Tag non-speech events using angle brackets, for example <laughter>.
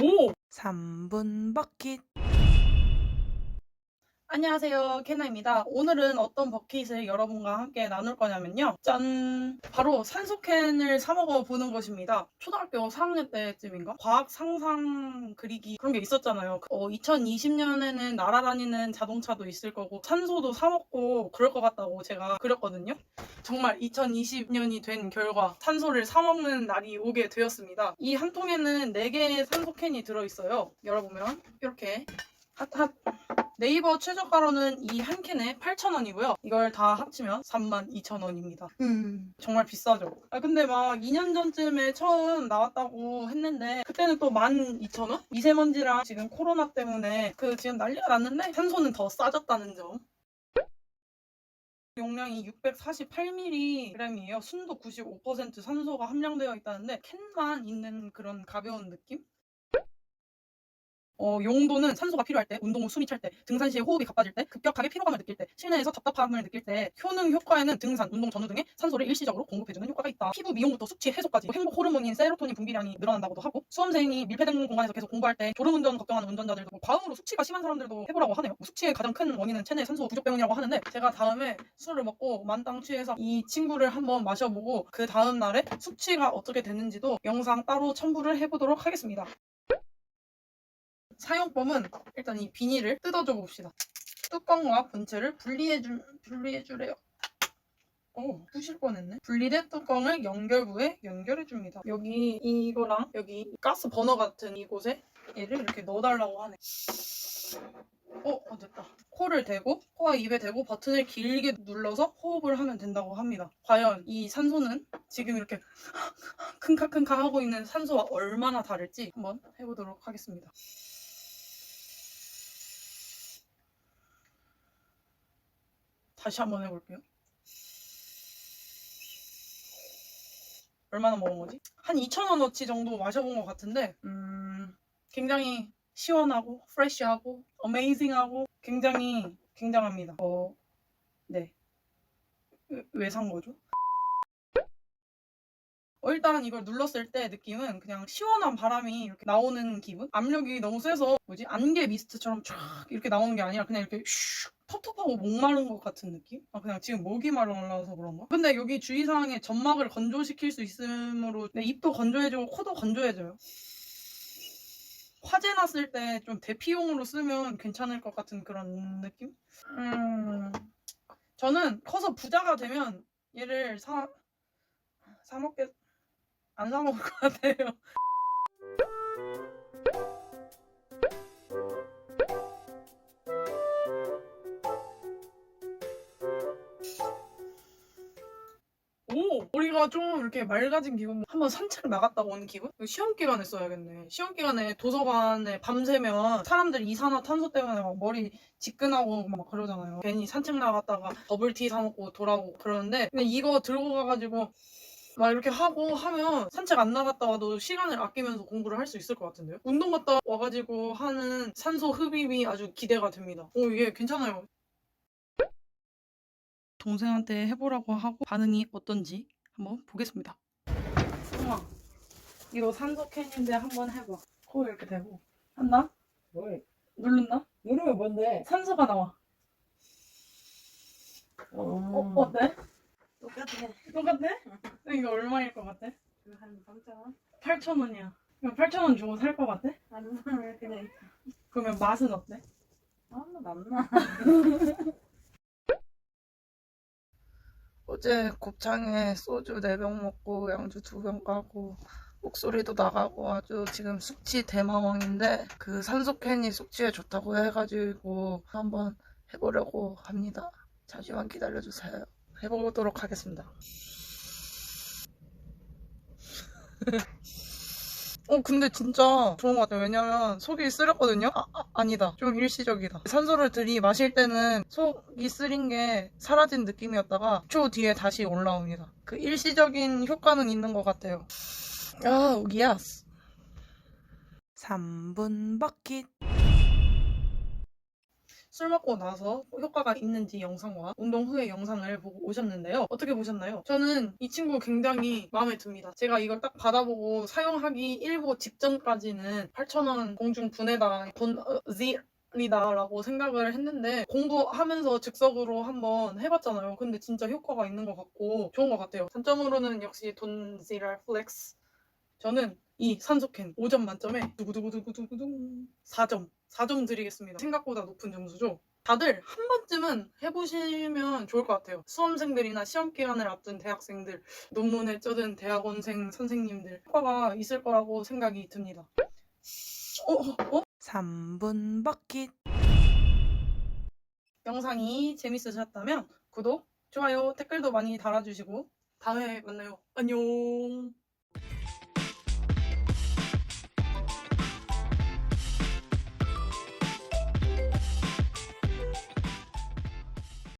오! 3분 버킷 안녕하세요. 캐나입니다. 오늘은 어떤 버킷을 여러분과 함께 나눌 거냐면요. 짠! 바로 산소캔을 사 먹어 보는 것입니다. 초등학교 4학년 때쯤인가? 과학 상상 그리기 그런 게 있었잖아요. 어, 2020년에는 날아다니는 자동차도 있을 거고 산소도 사 먹고 그럴 것 같다고 제가 그렸거든요. 정말 2020년이 된 결과 산소를 사 먹는 날이 오게 되었습니다. 이 한 통에는 4개의 산소캔이 들어있어요. 열어보면 이렇게 핫핫 네이버 최저가로는 이 한 캔에 8,000원이고요. 이걸 다 합치면 32,000원입니다. 음, 정말 비싸죠. 아, 근데 막 2년 전쯤에 처음 나왔다고 했는데 그때는 또 12,000원? 미세먼지랑 지금 코로나 때문에 그 지금 난리가 났는데 산소는 더 싸졌다는 점. 용량이 648mg이에요. 순도 95% 산소가 함량되어 있다는데 캔만 있는 그런 가벼운 느낌? 어, 용도는 산소가 필요할 때, 운동 후 숨이 찰 때, 등산 시에 호흡이 가빠질 때, 급격하게 피로감을 느낄 때, 실내에서 답답함을 느낄 때, 효능 효과에는 등산, 운동 전후 등의 산소를 일시적으로 공급해주는 효과가 있다. 피부 미용부터 숙취 해소까지 행복 호르몬인 세로토닌 분비량이 늘어난다고도 하고, 수험생이 밀폐된 공간에서 계속 공부할 때 졸음운전 걱정하는 운전자들도 뭐 과음으로 숙취가 심한 사람들도 해보라고 하네요. 뭐 숙취의 가장 큰 원인은 체내 산소 부족 때문이라고 하는데, 제가 다음에 술을 먹고 만땅 취해서 이 친구를 한번 마셔보고, 그 다음 날에 숙취가 어떻게 됐는지도 영상 따로 첨부를 해보도록 하겠습니다. 사용법은 일단 이 비닐을 뜯어줘 봅시다. 뚜껑과 본체를 분리해주, 분리해주래요. 오, 부실 뻔했네. 분리된 뚜껑을 연결부에 연결해줍니다. 여기 이거랑 여기 가스 버너 같은 이곳에 얘를 이렇게 넣어달라고 하네. 어, 어, 됐다. 코를 대고, 코와 입에 대고 버튼을 길게 눌러서 호흡을 하면 된다고 합니다. 과연 이 산소는 지금 이렇게 <laughs> 킁카킁카 하고 있는 산소와 얼마나 다를지 한번 해보도록 하겠습니다. 다시 한번 해볼게요. 얼마나 먹은 거지? 한 2,000원어치 정도 마셔본 것 같은데, 음, 굉장히 시원하고, 프레쉬하고, 어메이징하고, 굉장히 굉장합니다. 어, 네. 왜 산 거죠? 어, 일단 이걸 눌렀을 때 느낌은 그냥 시원한 바람이 이렇게 나오는 기분? 압력이 너무 세서 뭐지? 안개 미스트처럼 쫙 이렇게 나오는 게 아니라 그냥 이렇게 슉 텁텁하고 목마른 것 같은 느낌? 아 그냥 지금 목이 마르라서 그런가? 근데 여기 주의사항에 점막을 건조시킬 수 있으므로 내 입도 건조해지고 코도 건조해져요. 화재 났을 때 좀 대피용으로 쓰면 괜찮을 것 같은 그런 느낌? 음, 저는 커서 부자가 되면 얘를 사, 사 먹겠, 안 사 먹을 것 같아요. <laughs> 오! 머리가 좀 이렇게 맑아진 기분. 한번 산책 나갔다 온 기분? 시험 기간에 써야겠네. 시험 기간에 도서관에 밤새면 사람들 이산화탄소 때문에 막 머리 지끈하고 막 그러잖아요. 괜히 산책 나갔다가 버블티 사 먹고 돌아오고 그러는데 근데 이거 들고 가가지고 막 이렇게 하고 하면 산책 안 나갔다 와도 시간을 아끼면서 공부를 할 수 있을 것 같은데요? 운동 갔다 와가지고 하는 산소 흡입이 아주 기대가 됩니다. 오, 이게 괜찮아요. 동생한테 해보라고 하고 반응이 어떤지 한번 보겠습니다. 승아, 이거 산소 캔인데 한번 해봐. 코 이렇게 대고. 한다? 뭘? 누른다? 누르면 뭔데? 산소가 나와. 어, 어, 어때? 똑같네. 똑같아? 이거 얼마일 것 같아? 한 3,000원? 8,000원이야. 그럼 8,000원 주고 살 것 같아? 안 사면 그냥 그러면 맛은 어때? 아무 남나. <laughs> 어제 곱창에 소주 4병 먹고 양주 2병 까고 목소리도 나가고 아주 지금 숙취 대마왕인데 그 산소캔이 숙취에 좋다고 해가지고 한번 해보려고 합니다. 잠시만 기다려주세요. 해보도록 하겠습니다. <laughs> 어 근데 진짜 좋은 것 같아요. 왜냐면 속이 쓰렸거든요? 아, 니다. 좀 일시적이다. 산소를 들이마실 때는 속이 쓰린 게 사라진 느낌이었다가 초 뒤에 다시 올라옵니다. 그 일시적인 효과는 있는 것 같아요. 아 예스 3분 버킷 술 먹고 나서 효과가 있는지 영상과 운동 후의 영상을 보고 오셨는데요. 어떻게 보셨나요? 저는 이 친구 굉장히 마음에 듭니다. 제가 이걸 딱 받아보고 사용하기 일보 직전까지는 8,000원 공중 분해다 돈 어, 리다라고 생각을 했는데 공부하면서 즉석으로 한번 해봤잖아요. 근데 진짜 효과가 있는 것 같고 좋은 것 같아요. 단점으로는 역시 돈 지랄 플렉스. 저는 이 산소캔 5점 만점에 두구두구두구두구두 4점 4점 드리겠습니다. 생각보다 높은 점수죠. 다들 한 번쯤은 해보시면 좋을 것 같아요. 수험생들이나 시험 기간을 앞둔 대학생들, 논문에 쩌든 대학원생 선생님들 효과가 있을 거라고 생각이 듭니다. 어, 어, 어? 3분 버킷. 영상이 재밌으셨다면 구독, 좋아요, 댓글도 많이 달아주시고 다음에 만나요. 안녕.